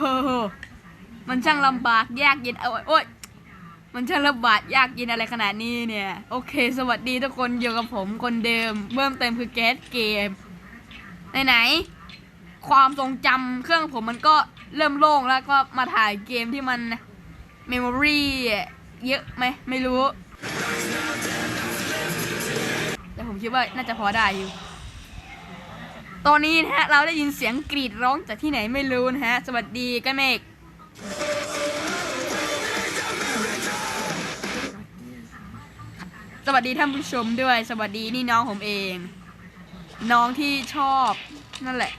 โอ้โหมันช่างลำบากยากเย็นเอาโอ้ยมันช่างลำบากยากเย็นอะไรขนาดนี้เนี่ย โอเค สวัสดีทุกคนอยู่กับผมคนเดิมเพิ่มเติมคือแก๊สเกม ไหนๆความทรงจำเครื่องผมมันก็เริ่มโล่งแล้วก็มาถ่ายเกมที่มันเมมโมรีเยอะไหมไม่รู้ แต่ผมคิดว่าน่าจะพอได้อยู่ ตอนนี้นะฮะเราได้ยินเสียงกรีดร้องจากที่ไหนไม่รู้นะฮะ สวัสดีกันเมกสวัสดีท่านผู้ชมด้วย สวัสดีนี่น้องผมเอง น้องที่ชอบนั่นแหละ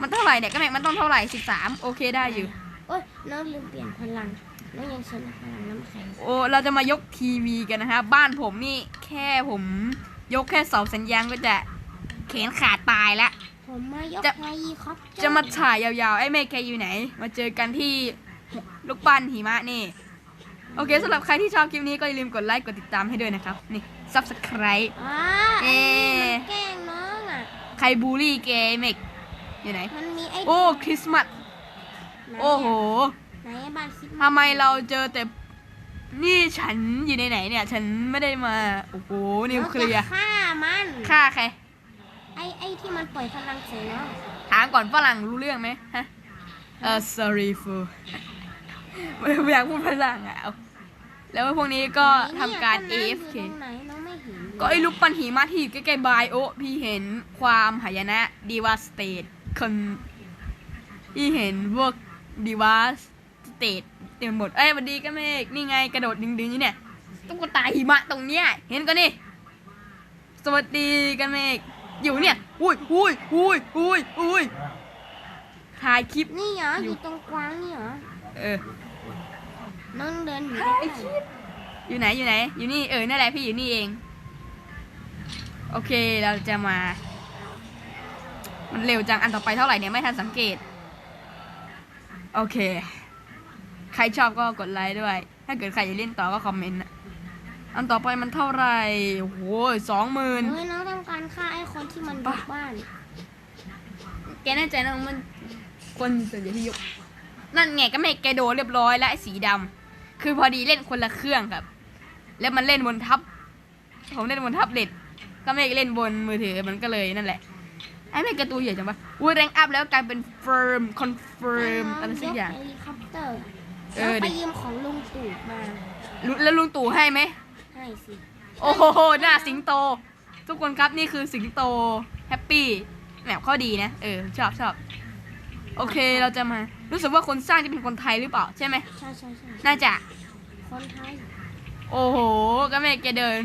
มันเท่าไหร่เนี่ยก็แม่งมันต้องเท่าไหร่สิบสามโอเคได้อยู่ โอ้ยน้องลืมเปลี่ยนพลังน้องยังใช้พลังน้ำแข็งโอ้เราจะมายกทีวีกันนะฮะ บ้านผมนี่แค่ผมยกแค่เสาสัญญาณก็จะ แขนขาดตายละ ผมมายกจะ ไฮคอปเตอร์จะมาถ่ายยาวๆ ไอ้เมฆแกอยู่ไหน มาเจอกันที่ลูกปั้นหิมะนี่ โอเคสำหรับใครที่ชอบคลิปนี้ก็อย่าลืมกดไลค์กดติดตามให้ด้วยนะครับ นี่ subscribe อ่าเอ๊ะไอ้นี่มันแกล้งน้องอะ ใครบูลลี่แกไอ้เมฆอยู่ไหน มันมีไอ้โอ้คริสต์มาสไหนโอ้โหไหนไอ้บ้านคิดทำไมเราเจอแต่นี่ฉันอยู่ในไหนเนี่ย ฉันไม่ได้มา โอ้โหนิวเคลียร์ราจะฆ่ามันฆ่าใครไอ้ไอ้ที่มันปล่อยพลังใส่น้องถามก่อนฝรั่งรู้เรื่องไหมฮะเออ sorry for ไม่อยากพูดฝรั่งอะเอาแล้วพวกนี้ก็ทำการไหนเนี่ย AFK ต้นน้ำอยู่ตรงไหนน้องไม่เห็นก็ไอ้ลูกปั้นหิมะที่อยู่ใกล้ๆบายโอพี่เห็นความหายนะ devastate คนพี่เห็นพวก devastate เต็มหมด เอ้ยสวันดีก็เมกนี่ไงกระโดดดึงๆอยู่เนี่ยตุ๊กตาหิมะตรงเนี้ยเห็นก็นี่สวัสดีกันเมก อยู่เนี่ย อุ้ยอุ้ยอุ้ยอุ้ยอุ้ยถ่ายคลิป นี่เหรอออยู่ ยู่ตรงกวางนี่เหรอเออ น้องเดินอยู่ถ่ายได้คลิปอยู่ไหนอยู่ไหน อยู่นี่เออนั่นแหละพี่อยู่นี่เอง โอเคเราจะมา มันเร็วจังอันต่อไปเท่าไหร่เนี่ยไม่ทันสังเกต โอเค ใครชอบก็กดไลค์ด้วย ถ้าเกิดใครจะเล่นต่อก็คอมเมนต์นะอันต่อไปมันเท่าไหร่โอ้โหสองหมื่น เฮ้ยน้องต้อ ที่มันบุกบ้าน แกแน่ใจนะว่ามันคนส่วนใหญ่ที่ยกนั่นไงก็ไม่แกโดนเรียบร้อยแล้วไอ้สีดำคือพอดีเล่นคนละเครื่องครับ แล้วมันเล่นบนทับผมเล่นบนทับเล็ตก็ไม่เล่นบนมือถือมันก็เลยนั่นแหละ ไอ้แม่กระตูใหญ่จังวะอุ้ยแรงอัพแล้วกลายเป็นเฟิร์มคอนเฟิร์มอะไรสักอย่างเฮลิคอปเตอร์เอแล้วอไปดิยืมของลุงตู่มาลุแล้วลุงตู่ให้ไหมให้สิ โอ้โหหน้าสิงโต ทุกคนครับนี่คือสิงโตแฮปปี้แหมข้อดีนะเออชอบชอบโอเคเราจะมา รู้สึกว่าคนสร้างจะเป็นคนไทยหรือเปล่าใช่ไหมใช่ใช่ใช่น่าจะคนไทย โอ้โห ก็แม่แกเดิน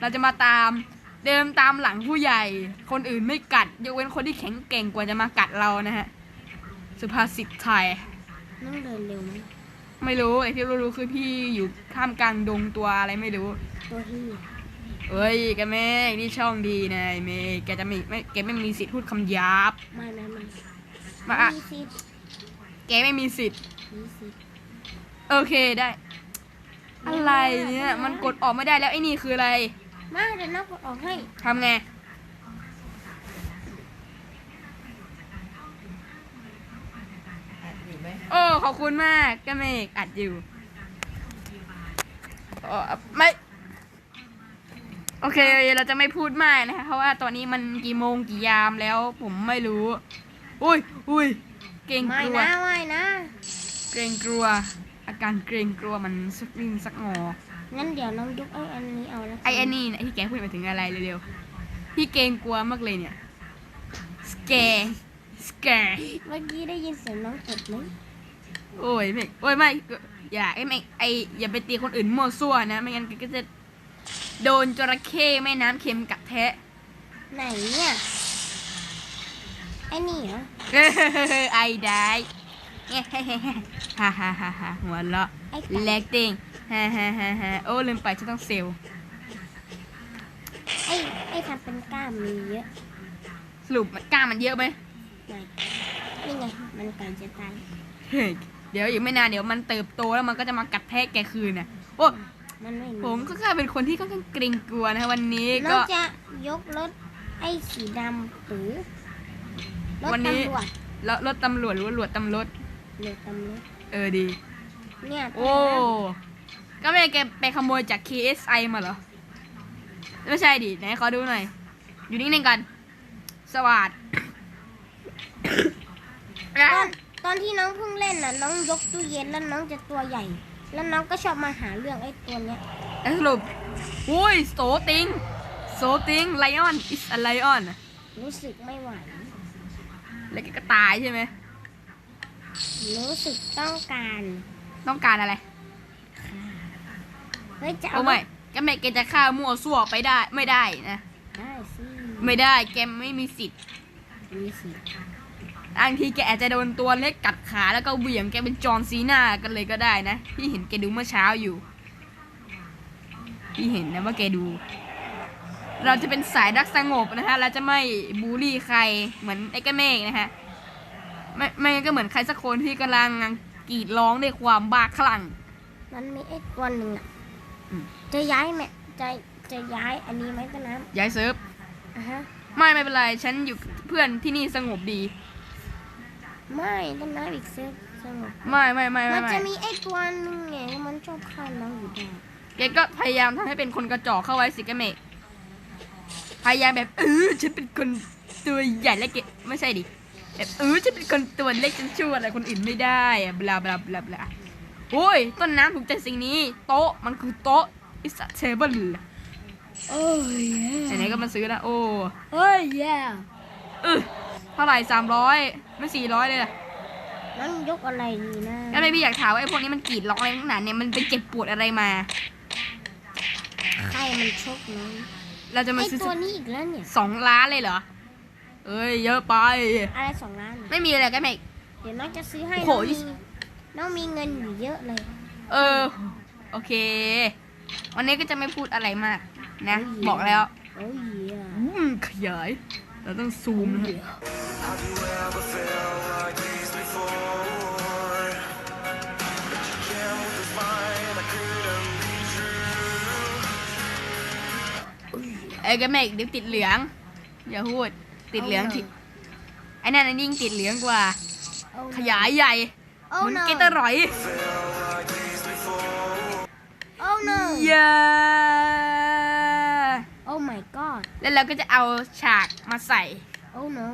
เราจะมาตาม เดินตามหลังผู้ใหญ่ คนอื่นไม่กัดยกเว้นคนที่แข็งเก่งกว่าจะมากัดเรานะฮะ สุภาษิตไทยน้องเดินเร็วไหมไม่รู้แต่ที่รู้ๆคือพี่อยู่ท่ามกลางดงตัวอะไรไม่รู้ ตัวที่ เอ้ยแกแม่นี่ช่องดีนะไอ้เมย์แกจะไม่ไม่แกไม่มีสิทธิ์พูดคำหยาบไม่ไม่ไม่มาอะมีสิทธิ์แกไม่มีสิทธิ์มีสิทธิ์โอเคได้ อะไรเนี่ยมันกดออกไม่ได้แล้วไอ้นี่คืออะไรมาเดี๋ยวน้องกดออกให้ทำไงโอ้ขอบคุณมากแกเมกอัดอยู่เอ่อไม่ โอเค เราจะไม่พูดมากนะคะ เพราะว่าตอนนี้มันกี่โมงกี่ยามแล้ว ผมไม่รู้ อุ้ยอุ้ยเกรงไม่กลัว นะไม่นะเกรงกลัว อาการเกรงกลัวมันสักนิดสักงอ งั้นเดี๋ยวน้องยุกไอ้อันนี้เอาแล้วไอ้ไอ้นี่นะที่แกพูดมาถึงอะไรเร็วๆพี่เกรงกลัวมากเลยเนี่ย สแกสแกเมื่อกี้ได้ยินเสียงน้องกดไหมโอ้ยไม่โอ้ยไม่อย่าไอ้ไม่ไออย่าไปตีคนอื่นมั่วซั่วนะ ไม่งั้นแกก็จะ โดนจระเข้แม่น้ำเค็มกัดแทะ ไหนเนี่ยไอ้นี่เหรอเอ้ยไอได้เฮ้ฮ่าฮ่าฮ่าฮ่าหัวเราะไอ้ไก่แลกติงฮ่าฮ่าฮ่าฮ่าโอ้ลืมไปฉันต้องเซลลไอ้ไอ้ทำเป็นกล้ามมีเยอะสรุปกล้ามมันเยอะไหมไหนนี่ไงมันไก่จะตายเฮ้ยเดี๋ยวอีกไม่นานเดี๋ยวมันเติบโตแล้วมันก็จะมากัดแทะแกคืนน่ะโอ้ มันไม่มีผมก็กลายเป็นคนที่ค่อนข้างเกรงกลัวนะคะวันนี้น้ก็องจะยกรถไอ้สีดำหรือรถวันนี้ ตำรวจแล้วรถตำรวจหรือว่าหลวดตำรวจเหลือตำรวจเออดี เนี่ยโอ้ ก็ไม่ได้แกไปขโมยจาก KSI มาเหรอ ไม่ใช่ดิ ไหนขอดูหน่อย อยู่นิ่งๆกัน สวัสดตอนตอนที่น้องเพิ่งเล่นน่ะ น้องยกตู้เย็นแล้วน้องจะตัวใหญ่ แล้วน้องก็ชอบมาหาเรื่องไอ้ตัวเนี้ยแล้วสรุปอุ้ยโสติงโสติงไลออน is a lion รู้สึกไม่ไหว แล้วแกก็ตายใช่ไหมรู้สึกต้องการต้องการอะไรเฮ้ยจะเอาโอ้ไม่แกไม่แกจะฆ่ามั่วซั่วไปได้ไม่ได้นะ ได้สิไม่ได้แกไม่มีสิทธิ์ มีสิ บางทีแกอาจจะโดนตัวเล็กกัดขาแล้วก็เหวี่ยงแกเป็นจอห์นซีนากันเลยก็ได้นะ พี่เห็นแกดูเมื่อเช้าอยู่ พี่เห็นนะว่าแกดู เราจะเป็นสายรักสงบนะฮะ เราจะไม่บูลลี่ใครเหมือนไอ้กระเมฆนะฮะ ไม่ไม่งั้นก็เหมือนใครสักคนที่กำลังกรีดร้องด้วยความบ้าคลั่ง มันมีไอ้ตัวหนึ่งอะอืม จะย้ายแม่จะจะย้ายอันนี้ไหมต้นน้ย้ายเซิร์ฟำอะฮะไม่ไม่เป็นไร ฉันอยู่เพื่อนที่นี่สงบดี ไม่ต้นน้ำอีกเซฟสงบไม่ไม่ไม่มัไม่นไม่จะมีไอ้ตัวหนึงไงมันชอบฆ่าน้องอยู่ได้แกก็พยายามทำให้เป็นคนกระจอกเข้าไว้สิกระเมฆพยายามแบบเออฉันเป็นคนตัวใหญ่และเกไม่ใช่ดิแบบเออฉันเป็นคนตัวเล็กฉันช่วยอะไรคนอื่นไม่ได้อะบลาบลาบลาบลาโอ้ยต้นน้ำถูกใจสิ่งนี้ โต๊ะมันคือโต๊ะ is a table โอ้ยไหนๆก็มาซื้อแล้วโอ้เฮ้ยแย่ เออ เท่าไหร่สามร้อยไม่สี่ร้อยเลยอะน้องยกอะไรดีนะงั้นไม่พี่อยากถามว่าไอ้พวกนี้มันกรีดร้องอะไรขนาดเนี่ยมันเป็นเจ็บปวดอะไรมา ใครมันชกน้องเราจะมาไอ้ซื้อตัวนี้อีกแล้วเนี่ย สองล้านเลยเหรอเอ้ยเยอะไป อะไรสองล้านน่ะไม่มีอะไรกันไหม เดี๋ยวน้องจะซื้อให้โอ้โห น้องมีน้องมีเงินอยู่เยอะเลยเออ โอเค วันนี้ก็จะไม่พูดอะไรมาก นะโอ้ยบอกแล้วโอ้ยอืมขยาย เราต้องซูมนะฮะ Have you ever felt like this before? But you can't move the spine, I couldn't be true. ไอ้กันแม่เดี๋ยวติดเหลือง อย่าพูด ติดเหลืองติดไอ้นั่นอันยิ่งติดเหลืองกว่าโอ้ขยายใหญ่โอ้เหมือน no เกตอร์รอย Felt like this before. โอ้ no อย่าโอ้ my god แล้วเราก็จะเอาฉากมาใส่โอ้ no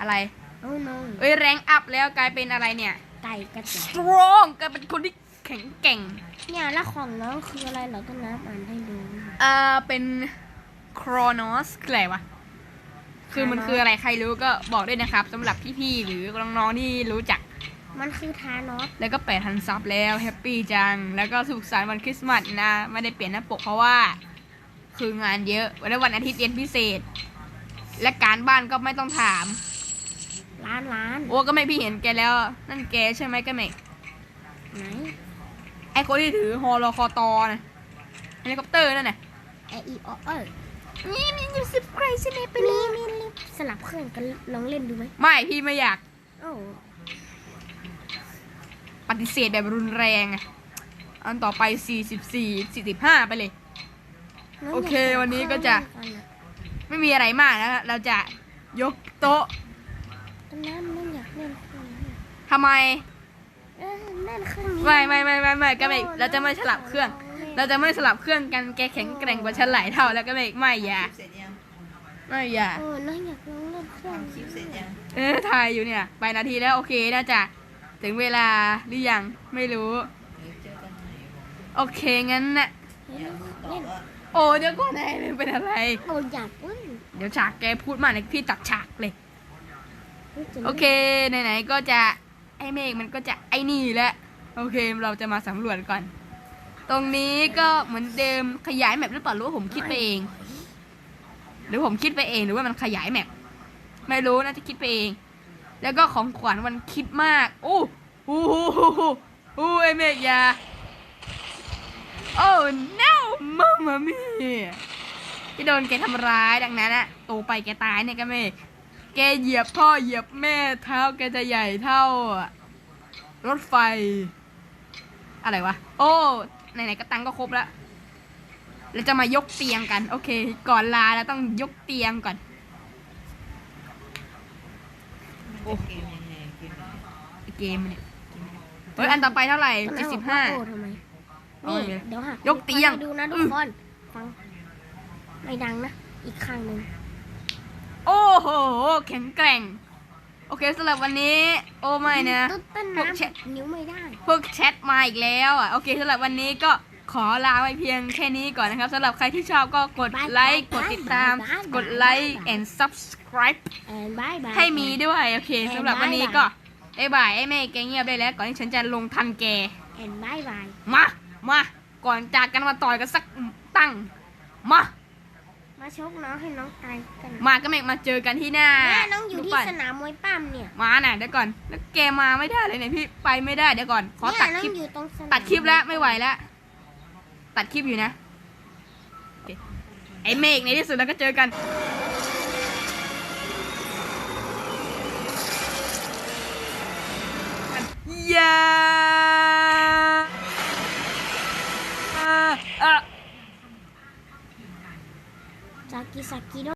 อะไรโอ้ no เอ้ยแรงอัพแล้วกลายเป็นอะไรเนี่ย ไก่กระจอก strong กลายเป็นคนที่แข็งแกร่ง เนี่ยแล้วของน้องคืออะไรเหรอต้นน้ำอ่านให้ดูอ่า เป็น Chronos คืออะไรวะ คือมันคืออะไรใครรู้ก็บอกด้วยนะครับสำหรับพี่ๆหรือน้องๆที่รู้จัก มันคือทานอสแล้วก็แปดพันซับแล้วแฮปปี้จัง แล้วก็สุขสันต์วันคริสต์มาสนะ ไม่ได้เปลี่ยนหน้าปกเพราะว่า คืองานเยอะ วันนี้วันอาทิตย์เรียนพิเศษ และการบ้านก็ไม่ต้องถามล้านล้านโอ้ก็ไม่พี่เห็นแกแล้ว นั่นแกใช่ไหมก็ไม่ไหนไอคนที่ถือฮอลคอตอนะเฮลิคอปเตอร์นั่นน่ะไออีอเออนี่มีอยู่สิบใครใช่ไหมไปมีเลยมีลิฟต์สลับเครื่องกันลองเล่นดูไหมไม่พี่ไม่อยาก โอ้ปฏิเสธแบบรุนแรงอะอันต่อไป 44 45 ไปเลยน้ง โอเคยาวันนี้ก็จะเครื่องเล่นกันอไม่มีอะไรมากนะฮะเราจะยกโต๊ะต้นน้ำน้องอยากเล่นเครื่องนี้ทำไมเออเล่นเครื่องนี้ไม่ไม่ไม่ไม่ไม่ก็ไม่เราจะไม่สลับเครื่อง เราจะไม่สลับเครื่องกันแกแข็งแกร่งกว่าฉันหลายเท่าแล้วก็ไม่ไม่อย่าเสร็จยังไม่อย่าเออน้องอยากลองเล่นเครื่องคลิปเสร็จยังเออถ่ายอยู่เนี่ยไปนาทีแล้วโอเคน่าจะถึงเวลาหรือยังไม่รู้เดี๋ยวเจอกันใหม่โอเคงั้นนะอยากรู้ต่อว่า โอ้เดี๋ยวก่อนไอ้เป็นอะไร โอ้อยากเล่นเดี๋ยวฉากแกพูดมาเนี่ยพี่ตัดฉากเลยฮ้ยจะล่นโอเคไหนๆก็จะไอเมฆมันก็จะไอนี่แหละโอเคเราจะมาสำรวจก่อน ตรงนี้ก็เหมือนเดิมขยายแมปหรือเปล่าหรือว่าผมคิดไปเอง หรือผมคิดไปเองหรือว่ามันขยายแมปไม่รู้น่าจะคิดไปเอง แล้วก็ของขวัญวันคิดมากโอ้โหโอ้ไอเมฆอยา โอ้ no มามามีที่โดนแกทำร้ายดังนั้นอะโตไปแกตายเนี่ยก็เมฆแกเหยียบพ่อเหยียบแม่เท้าแกจะใหญ่เท่า รถไฟ อะไรวะ โอ้ไหนๆก็ตังค์ก็ครบแล้วเราจะมายกเตียงกัน โอเค ก่อนลาเราต้องยกเตียงก่อนโอ้เกมยังไงเกมยังไงเกมเนี่ยเฮ้ยอันต่อไปเท่าไหร่ต้นเจ็ดอ้สิบห้าโอ้ทำไม เอานี่เลยเดี๋ยวหักยกเตียงให้ดูนะทุอืกมคนฟังไม่ดังนะ อีกข้างหนึ่งโอ้โห แข็งแกร่ง โอเคสำหรับวันนี้ โอ้ไม่นะต้นต้นพวกน้ำแชทนิ้วไม่ได้พวกแชทมาอีกแล้วอะ โอเคสำหรับวันนี้ก็ขอลาไว้เพียงแค่นี้ก่อนนะครับสำหรับใครที่ชอบก็กดบายไลค์กบายดติดตามบายบายกดไลค์บาย and subscribe แอนบายบายให้มีด้วย โอเคแอนสำหรับวันนี้บ๊ายก็บายบ๊ายบายไอ้แม่แกเงียบได้แล้ว ก่อนที่ฉันจะลงทันแกแอนบายบายมา มา ก่อนจากกันมาต่อยกันสักตั้ง มา มาชกน้องให้น้องตายกันมาก็แม่งมาเจอกันที่หน้าแม่น้องอยู่รูปที่ปั้นสนามมวยปั้มเนี่ย มาน่ะเดี๋ยวก่อน แล้วแกมาไม่ได้เลยเนี่ยพี่ไปไม่ได้เดี๋ยวก่อน ขอเนี่ยตัดน้องคลิปอยู่ตรงสนามตัดคลิปแล้วไม่ไหวแล้ว ตัดคลิปอยู่นะโอเคไอ้เมฆในที่สุดแล้วก็เจอกันอย่าอ่